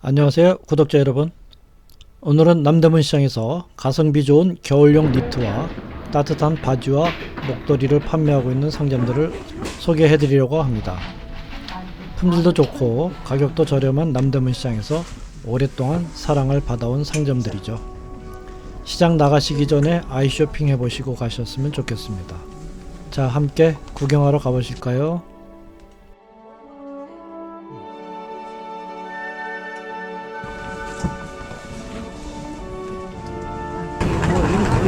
안녕하세요 구독자 여러분. 오늘은 남대문 시장에서 가성비 좋은 겨울용 니트와 따뜻한 바지와 목도리를 판매하고 있는 상점들을 소개해 드리려고 합니다. 품질도 좋고 가격도 저렴한 남대문 시장에서 오랫동안 사랑을 받아온 상점들이죠. 시장 나가시기 전에 아이 쇼핑 해보시고 가셨으면 좋겠습니다. 자 함께 구경하러 가보실까요?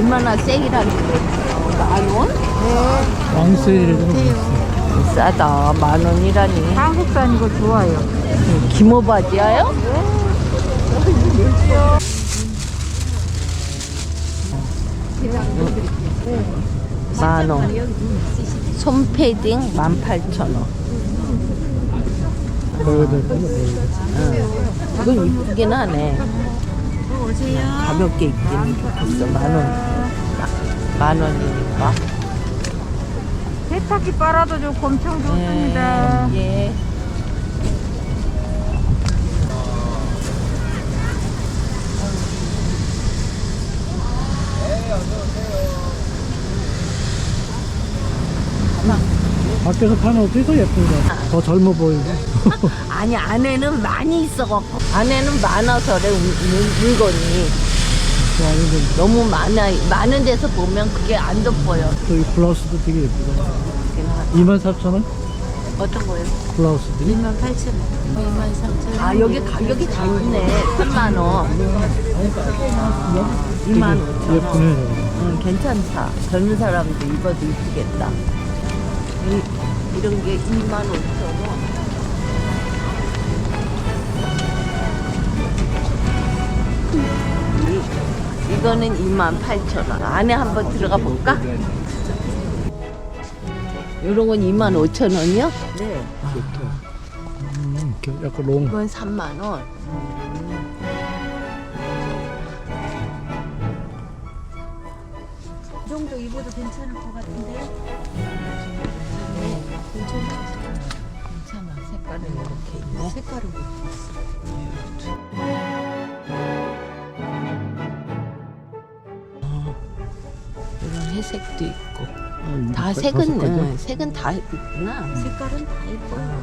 얼마나 세일하는 거예요? 만 원? 왕세일을 비싸다. 만 원이라니. 한국산 이거 좋아요. 기모 바지야요? 만 원. 솜 패딩 만 팔천 원. 이건 이쁘긴 하네. 가볍게 입기는 좋겠어. 만 원. 마- 만 원이니까. 세탁기 빨아도 좋고 엄청 좋습니다. 예. 밖에서 파는 옷이 더 예쁘다 더 젊어 보이고. 아니 안에는 많이 있어갖고. 안에는 많아서 그래 물- 물- 물건이. 너무 많아. 많은 데서 보면 그게 안 돋보여. 또 이 블라우스도 되게 예쁘다. 그렇긴 하다. 24,000원? 어떤 거예요? 블라우스들이? 2만 8천 원. 2만 3천 원. 아 여기 가격이 다 있네. 3만 원. 2만 5천 원. 예쁘네 저거. 응, 괜찮다. 젊은 사람도 입어도 이쁘겠다 이, 이런 게 2만 5천 원 이, 이거는 2만 8천 원 안에 한번 들어가 볼까? 요런 건 2만 5천 원이요? 네 음, 이렇게 약간 롱 이건 3만 원 이 정도 입어도 괜찮을 것 같은데요? 괜찮아 색깔은 이렇게 있네 색깔은 이런 회색도 있고 음, 다 다섯 색은? 응, 색은 다 있구나. 색깔은 다 이뻐요.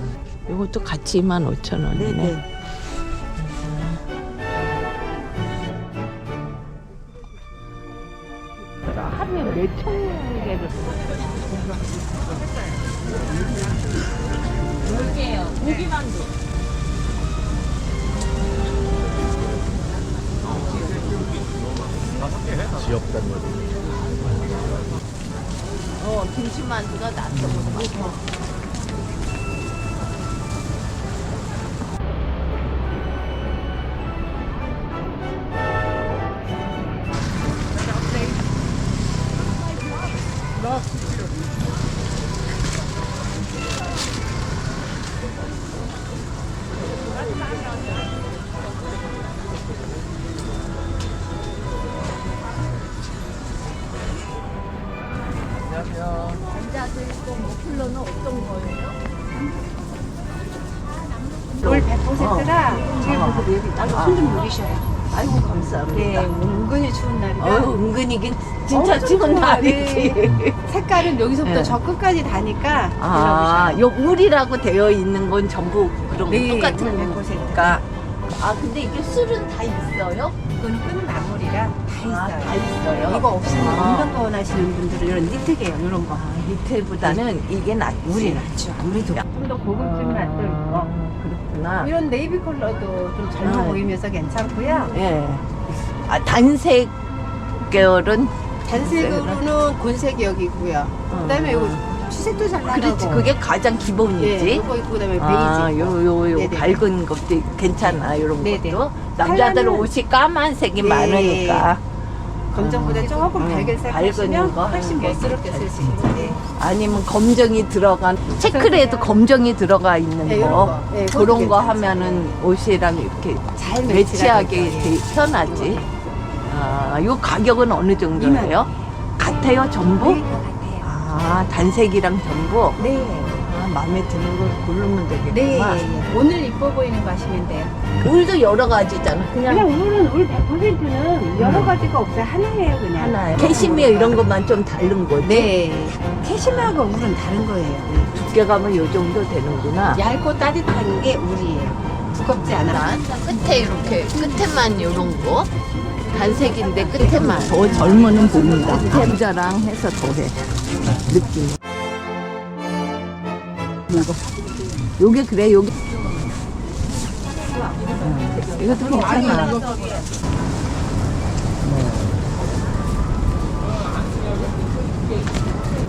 이것도 같이 2만 5천 원이네. 네네. 하루에 몇천 볼게요. 고기만두. 어, 김치만두가 보 100%라 제가 손좀 누리셔요. 아이고 네, 감사합니다. 은근히 추운 날이라. 어휴 은근이긴 진짜 엄청 추운. 날이지. 네. 색깔은 여기서부터 네. 저 끝까지 다니까 아, 요 울이라고 되어 있는 건 전부 그런 네, 똑같은 물 100%. 거니까. 아, 근데 이게 술은 다 있어요? 이건 끝마무리라 다 아, 다 있어요. 있어요. 이거 없으면 아. 없는 거 원하시는 분들은 이런 니트게요, 이런 거. 밑에보다는 이게 낫지. 물이 낫죠. 아무래도 좀 더 고급진 맛도 있고. 그렇구나. 이런 네이비 컬러도 좀 젊어 아. 보이면서 괜찮고요. 예. 아, 단색 계열은 단색으로는 곤색 여기고요. 그다음에 이거 추색도 잘 나가고. 그렇지. 그게 가장 예, 기본이지. 이거 있고 그다음에 아, 베이지. 요, 요, 요, 네네. 밝은 것도 괜찮아, 요런 네네. 것도. 남자들 컬러는- 옷이 까만색이 네. 많으니까. 검정보다 조금 음, 밝은 색 밝은 하시면 거 훨씬 멋스럽게 쓸 수 있는데. 아니면 검정이 들어간, 체크에도 검정이 들어가 있는 네, 거. 이런 거. 네, 그것도 그런 거 괜찮죠. 하면은 옷이랑 이렇게 잘 매치하게 되게. 편하지. 아, 요 가격은 어느 정도예요? 같아요, 전부? 네, 것 같아요. 아, 단색이랑 전부? 네. 아, 마음에 드는 걸 고르면 네, 되겠구만. 예, 예. 오늘 이뻐 보이는 거 하시면 돼요. 울도 여러 가지잖아. 그냥, 그냥 울은 울 100%는 여러 가지가 없어요. 하나예요, 그냥. 하나에. 캐시미어 이런 것만 좀 다른 거지. 네. 캐시미어가 울은 다른 거예요. 두께감은 요 정도 되는구나. 얇고 따뜻한 게 울이에요. 두껍지 않아. 끝에 이렇게 끝에만 요런 거 단색인데 끝에만 더 젊으는 봅니다 부자랑 해서 더해 느낌 이거 요게 그래 요게 음, 이것도 괜찮아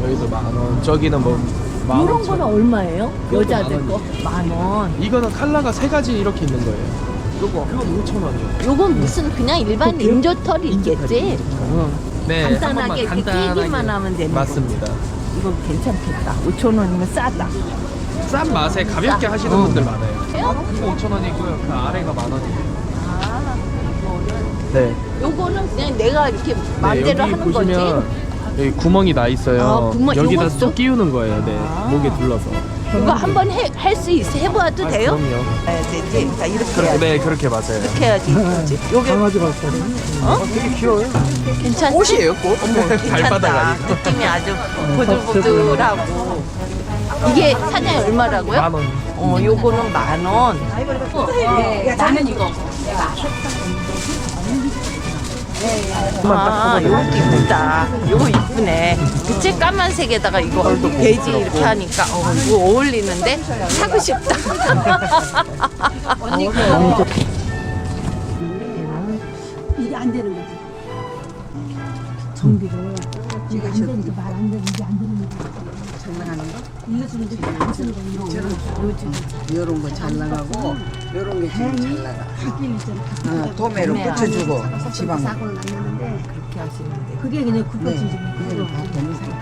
여기도 만 원, 저기는 뭐만 이런 원. 거는 얼마예요? 이것도 여자들 만 거 만 원 이거는 컬러가 세 가지 이렇게 있는 거예요. 요거 그건 5천 원이에요. 요건 무슨 그냥 일반 인조털 있겠지? 응. 네, 간단하게 한 이렇게 끼기만 하면 되는 거 맞습니다. 이거 괜찮겠다 5천 원이면 싸다 싼 맛에 가볍게 싸. 하시는 어. 분들 많아요. 이거 5천 원이고요. 그 아래가 만 원이에요. 네. 요거는 그냥 내가 이렇게 네, 마음대로 여기 하는 보시면 거지. 여기 구멍이 나 있어요. 아, 구멍, 여기다 요것도? 또 끼우는 거예요. 네, 아. 목에 둘러서. 이거 한번 할수 있어 해봐도 아, 돼요? 그럼요. 네, 되지. 자 이렇게 그렇게, 해야지. 네, 그렇게 맞아요. 이렇게 해야지. 이거지. 요게 강아지 발소리. 어? 되게 귀여워요. 괜찮지? 꽃이에요, 꽃. 발바닥 괜찮다. 느낌이 아주 보들보들하고. 이게 사장이 얼마라고요? 만 원. 어, 요거는 만 원. 나는 이거. 아, 요거 이쁘다. 요거 이쁘네. 그치? 까만색에다가 이거 베지 이렇게 하니까 어, 이거 어울리는데 사고 싶다. 이게 정비를 이게 안 되니까 말안 되는 게안 되는 거지. 장난하는 거? 이거 이제 안 쓰는 거 이거 저런 요런 거 잘 나가고 요런 게좀잘 나가. 바뀌어 있잖아. 어, 도매로 도매. 붙여주고 지방. 사고는 났는데 그렇게 하시는데. 그게 그냥 네. 다 사.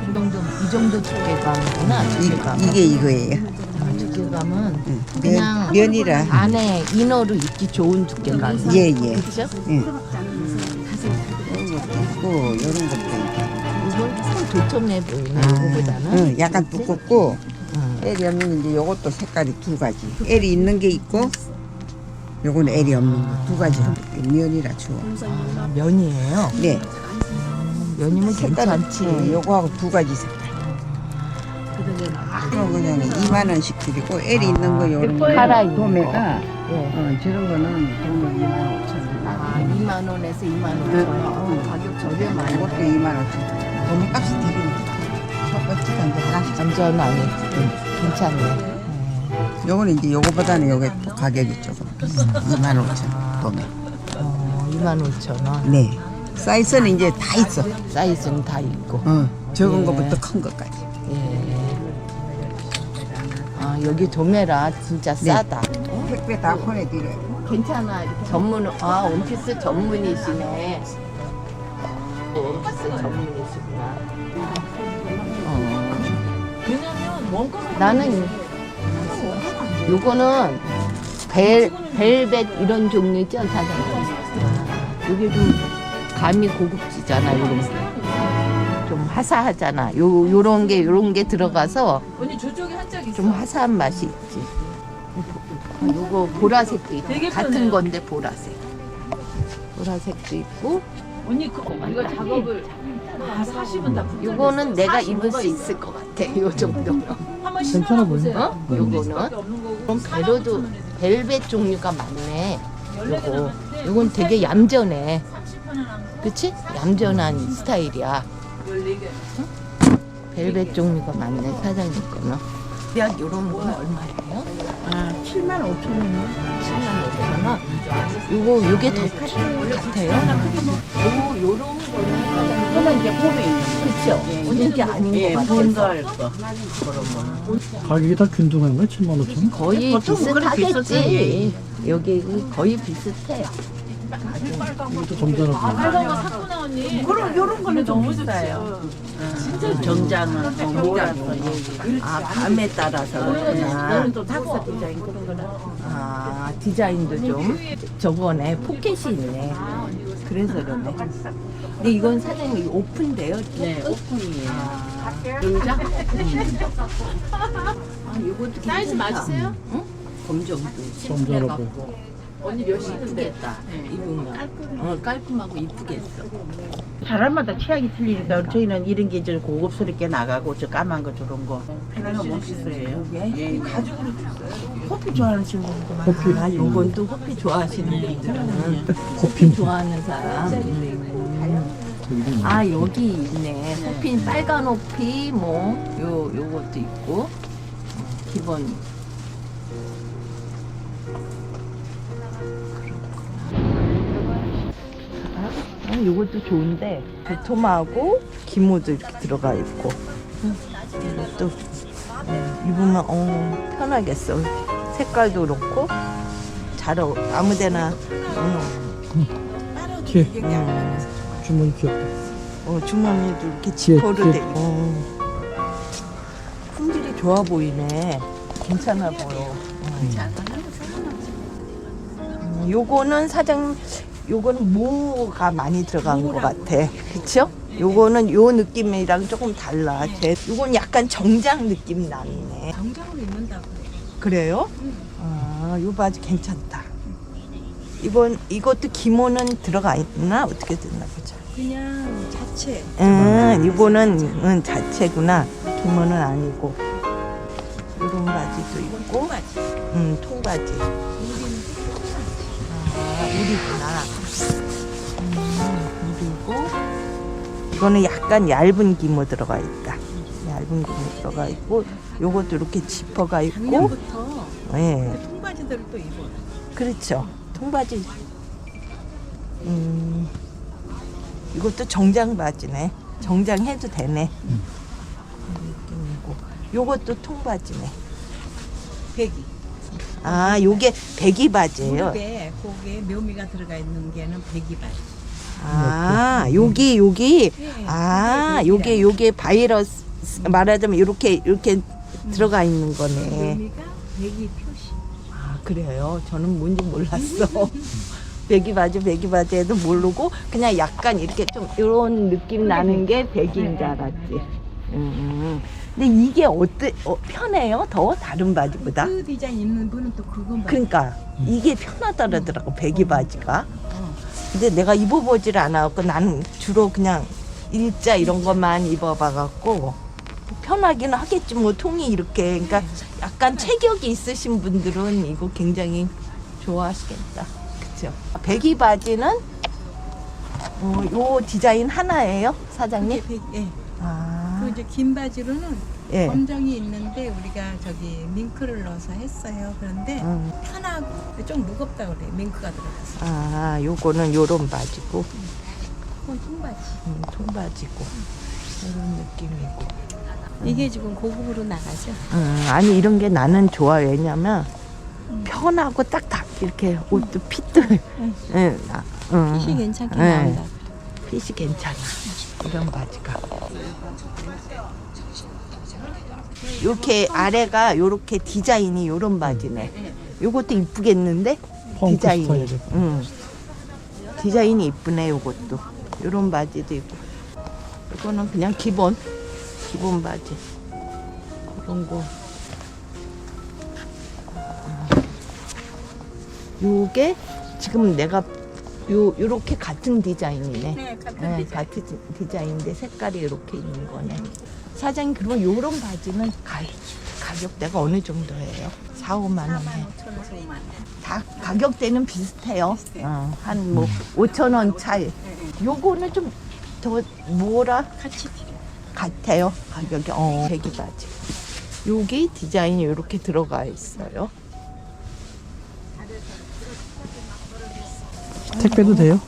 이 정도, 이 정도 두께감이구나. 두께감. 이게 이거예요. 두께감은 응. 그냥 면, 면이라. 안에 이너로 입기 좋은 두께감. 예, 예. 그렇죠? 예. 요런 것도 있고. 이건 좀 도톰해 보이네. 아, 이거보다는. 응, 약간 두껍고 응. L이 없는 이제 요것도 색깔이 두 가지. L이 있는 게 있고 요건 L이 없는 거 두 가지로 면이라 주워. 아, 면이에요. 네. 면이면 색깔은 괜찮지. 어, 요거하고 두 가지 색깔. 그럼 그냥 2만 원씩 드리고 L이 있는 거 요런 거 있는 도매가 예. 어, 저런 거는 도매 2만 5천 원. 아, 2만 원에서 2만 원. 어, 가격 저렴하네. 이것도 2만 5천 원. 도매 값이 드리니까 첫 번째가 이제 하나씩. 안전하네. 괜찮네. 요거는 이제 요거보다는 요게 또 가격이 조금 비싸. 2만 5천 원 도매. 어, 2만 5천 원. 네. 사이즈는 이제 다 있어. 사이즈는 다 있고. 어, 적은 예. 것부터 큰 것까지. 예. 아, 여기 도매라 진짜 싸다. 택배 다 보내드려요. 괜찮아. 이렇게 전문, 아, 원피스 전문이시네. 원피스 전문이시구나. 어. 나는 요거는 벨, 벨벳 이런 종류죠, 사장님? 이게 좀 감이 고급지잖아, 이런 게. 좀 화사하잖아. 요, 요런 게, 요런 게 들어가서 좀 화사한 맛이 있지. 어, 요거 보라색도 있고 같은 건데 보라색. 보라색도 있고. 언니 그 이거 작업을 다 사시면 다 붙여. 요거는 내가 입을 수 있을 것 같아. 요 정도면. 한번 괜찮아 보이네. 어? 요거는 그럼 베로도 벨벳 종류가 많네. 요거. 요건 되게 얌전해. 그치? 얌전한 스타일이야. 벨벳 종류가 많네, 사장님 거는. 약 요런 건 얼마예요? 아, 7만 5천 원이요. 7만 5천 원. 요거 요게 더 같아요. 요 요런 거는 이거는 이제 봄에 그렇죠. 이게 아닌 것 같아서 가격이 다 균등한 거야? 7만 5천 원? 거의 보통 그래 비슷하겠지. 비슷하지. 여기 거의 비슷해. 이것도 점잖아 빨간 거 샀구나 언니. 그럼 요런 거는 너무 비싸요. 정장은 뭐 몰라서 아 감에 따라서 그렇구나. 또 탁사 디자인 그런 거는. 아 디자인도 좀 저거네 포켓이 있네. 그래서 그러네. 근데 이건 사장님 오픈돼요? 네 오픈이에요. 놀자. 아 이것도 사이즈 괜찮다. 맞으세요? 응? 검정도 점잖아 보여 언니 몇 시인데? 이쁘겠다. 입은 거. 어 깔끔하고 이쁘겠어. 사람마다 취향이 틀리니까 저희는 이런 게 좀 고급스럽게 나가고 저 까만 거 저런 거 편안한 멋있어요. 예, 가죽으로 줬어요. 커피 좋아하는 친구구만. 커피. 아 요건 또 커피 좋아하시는 분들은 커피 좋아하는 사람. 음. 아 여기 있네. 호핀 빨간 호피 뭐 요 요것도 있고 어, 기본. 아, 요것도 좋은데 도톰하고 기모도 이렇게 들어가 있고. 또 입으면 어 편하겠어. 색깔도 그렇고 잘 어, 아무데나 음, 뒤에. 음. 주머니 귀엽다. 어, 주머니도 이렇게 지퍼로. 돼 있고. 어. 품질이 좋아 보이네. 괜찮아 보여. 음, 요거는 사장 요거는 모가 많이 들어간 것 같아 그쵸? 요거는 요 느낌이랑 조금 달라 제, 요건 약간 정장 느낌 나네 정장으로 입는다고. 그래요? 아, 요 바지 괜찮다 이건 이것도 기모는 들어가 있나 어떻게 됐나 보자 그냥 자체. 응, 이거는 응, 자체구나. 기모는 아니고. 이런 바지도 있고. 통바지. 응, 통바지. 아, 우리구나. 음, 그리고 이거는 약간 얇은 기모 들어가 있다. 얇은 기모 들어가 있고, 요것도 이렇게 지퍼가 있고, 작년부터 예, 통바지들을 또 입어. 그렇죠. 통바지. 음, 이것도 정장 바지네. 정장 해도 되네. 느낌이고. 요것도 통바지네. 배기. 아, 요게 배기 바지예요. 무릎에 거기에 묘미가 들어가 있는 게는 배기 바지. 아, 여기 여기 네, 아, 그게 요게 요게 바이러스 말하자면 이렇게 이렇게 들어가 있는 거네. 묘미가 배기 표시. 아, 그래요. 저는 뭔지 몰랐어. 배기 바지, 배기 바지에도 모르고 그냥 약간 이렇게 좀 이런 느낌 나는 게 배기인 줄 알았지. 음. 근데 이게 어때? 어, 편해요? 더 다른 바지보다? 그 디자인 입는 분은 또 그건 봐. 그러니까 이게 편하다더라고 배기 바지가. 근데 내가 입어보질 않아갖고 나는 주로 그냥 일자 이런 것만 입어봐갖고 편하기는 하겠지 뭐 통이 이렇게 그러니까 약간 체격이 있으신 분들은 이거 굉장히 좋아하시겠다. 그쵸? 배기 바지는 어, 요 디자인 하나예요, 사장님? 예. 아, 그 이제 긴 바지로는 예. 검정이 있는데 우리가 저기 밍크를 넣어서 했어요. 그런데 음. 편하고 좀 무겁다 그래. 밍크가 들어가서. 아, 요거는 요런 바지고. 그건 통바지. 음, 통바지고 이런 느낌이고 이게 지금 고급으로 나가죠. 음, 아니 이런 게 나는 좋아 왜냐면 편하고 딱딱 이렇게 옷도 핏도 예, 나- 음, 핏이 괜찮게 예, 나온다. 핏이 괜찮아. 이런 바지가. 이렇게 아래가 요렇게 디자인이 요런 바지네. 요것도 이쁘겠는데? 디자인이. 디자인이 이쁘네 요것도. 요런 바지도 있고. 이거는 그냥 기본. 기본 바지. 그런 거. 요게 지금 내가 요 요렇게 같은 디자인이네 네, 같은 네, 디자인. 같은 디- 디자인인데 색깔이 이렇게 있는 거네 사장님 그러면 요런 바지는 가, 가격대가 어느 정도예요? 4, 5만 원에 5천 원에서 5만 원. 다 가격대는 비슷해요. 어, 한뭐 5천 원 차이. 요거는 좀 더 뭐라 같이. 같아요. 가격이 어 배기 바지. 여기 디자인이 이렇게 들어가 있어요. 택배도 돼요?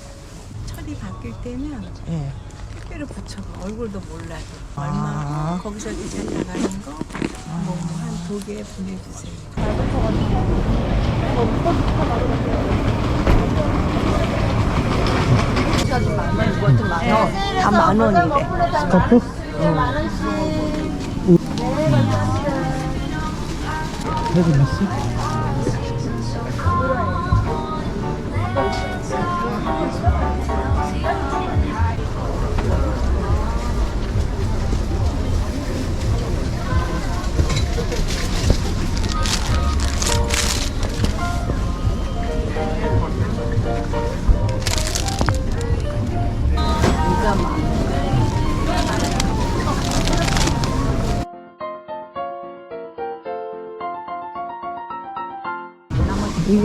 철이 바뀔 때는 예. 택배를 붙여 얼굴도 몰라도 아. 얼마 아. 거기서 이제 나가는 거 뭐한두 개 보내주세요. 다 만 원이래. 스카프? 어. 음. 해도 몇 시?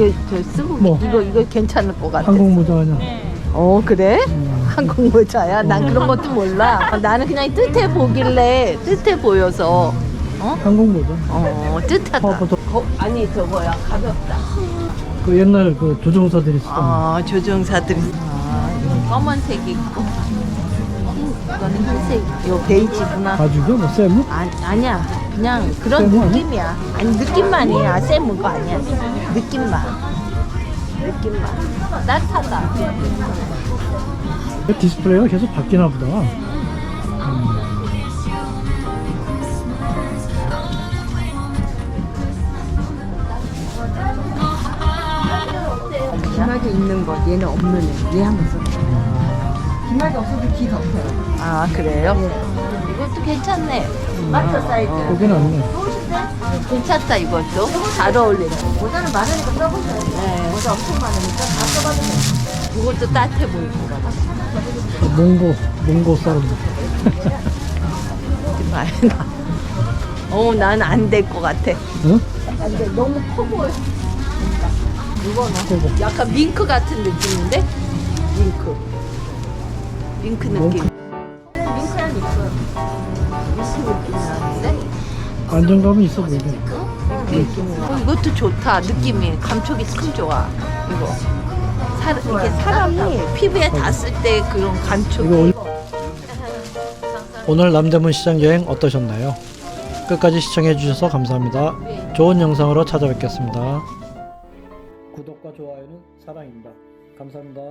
이거 저 쓰고 뭐? 이거 이거 괜찮을 것 같아. 한국 모자 아니야? 어 그래? 음. 한국 모자야? 난 그런 것도 몰라. 나는 그냥 뜻해 보길래 뜻해 보여서 한국 모자. 어 뜻하다. 어, 보통- 거- 아니 저거야 가볍다. 그 옛날 그 조종사들이 쓰던 아 조종사들이 아 이건 검은색이 있고 이거는 흰색 요 베이지구나. 가죽이야? 뭐 세무? 아, 아니야 그냥 그런? 느낌이야 아니 느낌만이야 쎄무가 아니야 느낌만 느낌만 따뜻하다 그 디스플레이가 계속 바뀌나 보다. 기막이 있는 거 얘는 없는 애. 얘 한번 써. 기막이 없어도 귀 덮여요. 아 그래요? 이것도 괜찮네. 맞죠 사이즈. 거긴 아니네. 괜찮다 이것도. 잘 어울리네. 모자는 많으니까 써보세요. 네. 모자 엄청 많으니까 다 써봐도 돼 이것도 따뜻해 보일 것 같아. 몽고, 몽고 사람들. 하지 말라. 어 난 안 될 것 같아. 응? 안돼 너무 커 보여. 이거는 약간 밍크 같은 느낌인데? 밍크. 밍크 느낌 밍크랑 있어 느낌 보이네. 어, 이것도 좋다 느낌이 감촉이 참 좋아 이거 사, 이게 사람이 피부에 닿았을 때 그런 감촉이 이거 올- 오늘 남대문 시장 여행 어떠셨나요? 끝까지 시청해 주셔서 감사합니다. 좋은 영상으로 찾아뵙겠습니다. 구독과 좋아요는 사랑입니다. 감사합니다.